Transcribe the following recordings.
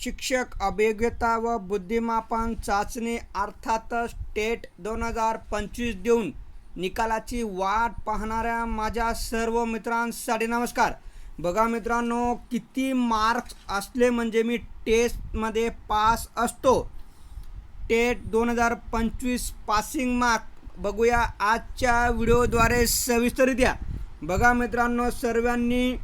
शिक्षक अभिज्ञता व बुद्धिमापन चाचणी अर्थातच टेट दोन हजार पंचवीस देऊन निकालाची वाट पाहणाऱ्या माझ्या सर्व मित्रांसाठी नमस्कार. बघा मित्रांनो किती मार्क्स असले म्हणजे मी टेस्टमध्ये पास असतो. टेट दोन हजार पंचवीस पासिंग मार्क. बघूया आजच्या व्हिडिओद्वारे सविस्तरित्या बघा मित्रांनो सर्वांनी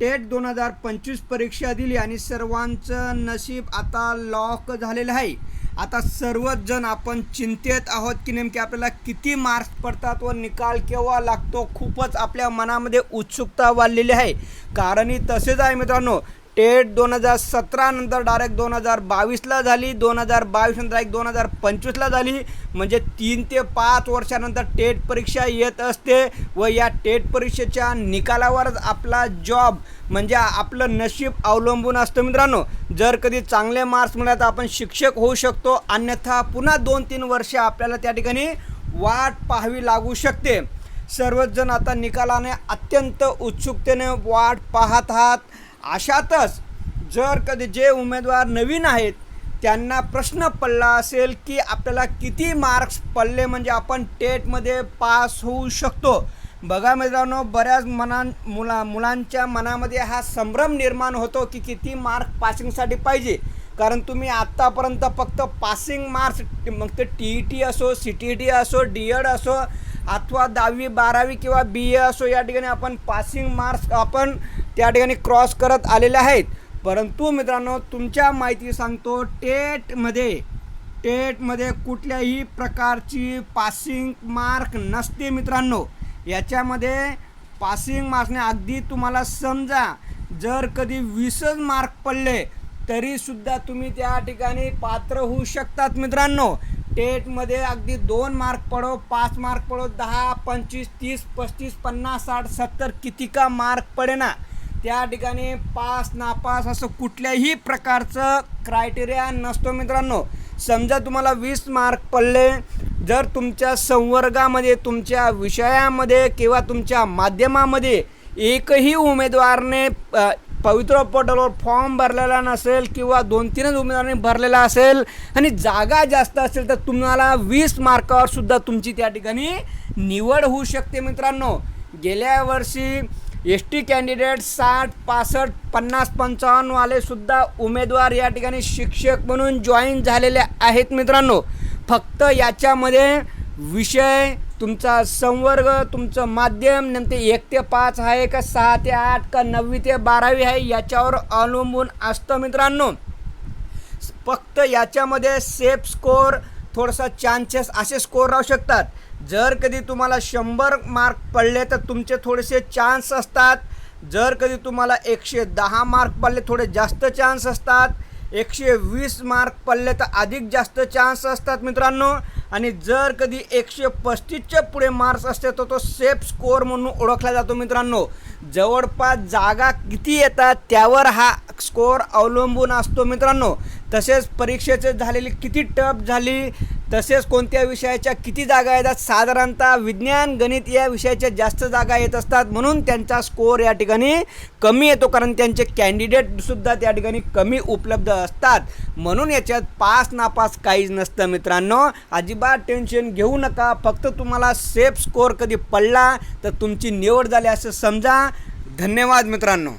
टेट दोन हजार पंचवीस परीक्षा दिली आणि सर्वांचं नशीब आता लॉक झालेलं आहे. आता सर्वच जण आपण चिंतेत आहोत की नेमके आपल्याला किती मार्क्स पडतात व निकाल केव्हा लागतो खूपच आपल्या मनामध्ये उत्सुकता वाढलेली आहे. कारण ही तसेच आहे मित्रांनो टेट दोन हजार सतरा नंतर डायरेक्ट दोन हजार बावीसला झाली दोन हजार बावीस नंतर दोन हजार पंचवीसला झाली. म्हणजे तीन ते पाच वर्षानंतर टेट परीक्षा येत असते व या टेट परीक्षेच्या निकालावरच आपला जॉब म्हणजे आपलं नशीब अवलंबून असतं मित्रांनो. जर कधी चांगले मार्क्स मिळाले तर आपण शिक्षक होऊ शकतो. अन्यथा पुन्हा दोन तीन वर्ष आपल्याला त्या ठिकाणी वाट पाहावी लागू शकते. सर्वच जण आता निकालाने अत्यंत उत्सुकतेने वाट पाहत आहात. अशातच जर कधी जे उमेदवार नवीन आहेत त्यांना प्रश्न पडला असेल की आपल्याला किती मार्क्स पडले म्हणजे आपण टेटमध्ये पास होऊ शकतो. बघा मित्रांनो बऱ्याच मनां मुला मुलांच्या मनामध्ये हा संभ्रम निर्माण होतो की किती मार्क पासिंगसाठी पाहिजे. कारण तुम्ही आत्तापर्यंत फक्त पासिंग मार्क्स मग ते टी ई टी असो सी टी टी असो डी एड असो अथवा दहावी बारावी किंवा बी ए असो या ठिकाणी आपण पासिंग मार्क्स आपण त्या ठिकाणी क्रॉस करत आलेले आहेत. परंतु मित्रांनो तुमच्या माहिती सांगतो टेटमध्ये टेटमध्ये कुठल्याही प्रकारची पासिंग मार्क नसते मित्रांनो. याच्यामध्ये पासिंग मार्क्सने अगदी तुम्हाला समजा जर कधी वीसच मार्क पडले तरीसुद्धा तुम्ही त्या ठिकाणी पात्र होऊ शकतात मित्रांनो. टेटमध्ये अगदी दोन मार्क पडो पाच मार्क पडो दहा पंचवीस तीस पस्तीस पन्नास साठ सत्तर किती का मार्क पडे ना त्या ठिकाणी पास नापास असं कुठल्याही प्रकारचं क्रायटेरिया नसतो मित्रांनो. समजा तुम्हाला वीस मार्क पडले जर तुमच्या संवर्गामध्ये तुमच्या विषयामध्ये किंवा तुमच्या माध्यमामध्ये एकही उमेदवारने पवित्र पोर्टलवर फॉर्म भरलेला नसेल किंवा दोन तीनच उमेदवारांनी भरलेला असेल आणि जागा जास्त असेल तर तुम्हाला वीस मार्कावर सुद्धा तुमची त्या ठिकाणी निवड होऊ शकते मित्रांनो. गेल्या वर्षी एस टी कॅन्डिडेट साठ पासष्ट पन्नास पंचावन्नवालेसुद्धा उमेदवार या ठिकाणी शिक्षक म्हणून जॉईन झालेले आहेत मित्रांनो. फक्त याच्यामध्ये विषय तुमचा संवर्ग तुमचं माध्यम नंतर एक ते पाच आहे का सहा ते आठ का नववी ते बारावी आहे याच्यावर अवलंबून असतं मित्रांनो. फक्त याच्यामध्ये सेफ स्कोअर थोडासा चान्सेस असे स्कोअर राहू शकतात. जर कधी तुम्हाला शंभर मार्क पडले तर तुमचे थोडेसे चान्स असतात. जर कधी तुम्हाला एकशे दहा मार्क पडले थोडे जास्त चान्स असतात. एकशे वीस मार्क पडले तर अधिक जास्त चान्स असतात मित्रांनो. आणि जर कधी एकशे पस्तीसच्या पुढे मार्क्स असते तर तो सेफ स्कोअर म्हणून ओळखला जातो मित्रांनो. जवळपास जागा किती येतात त्यावर हा स्कोअर अवलंबून असतो मित्रांनो. तसेच परीक्षेचे झालेली किती टफ झाली तसेच कोणत्या विषयाच्या किती जागा येतात साधारणतः विज्ञान गणित या विषयाच्या जास्त जागा येत असतात म्हणून त्यांचा स्कोअर या ठिकाणी कमी येतो. कारण त्यांचे कॅन्डिडेटसुद्धा त्या ठिकाणी कमी उपलब्ध असतात. म्हणून याच्यात पास नापास काहीच नसतं मित्रांनो. अजिबात टेन्शन घेऊ नका. फक्त तुम्हाला सेफ स्कोअर कधी पडला तर तुमची निवड झाली असं समजा. धन्यवाद मित्रांनो.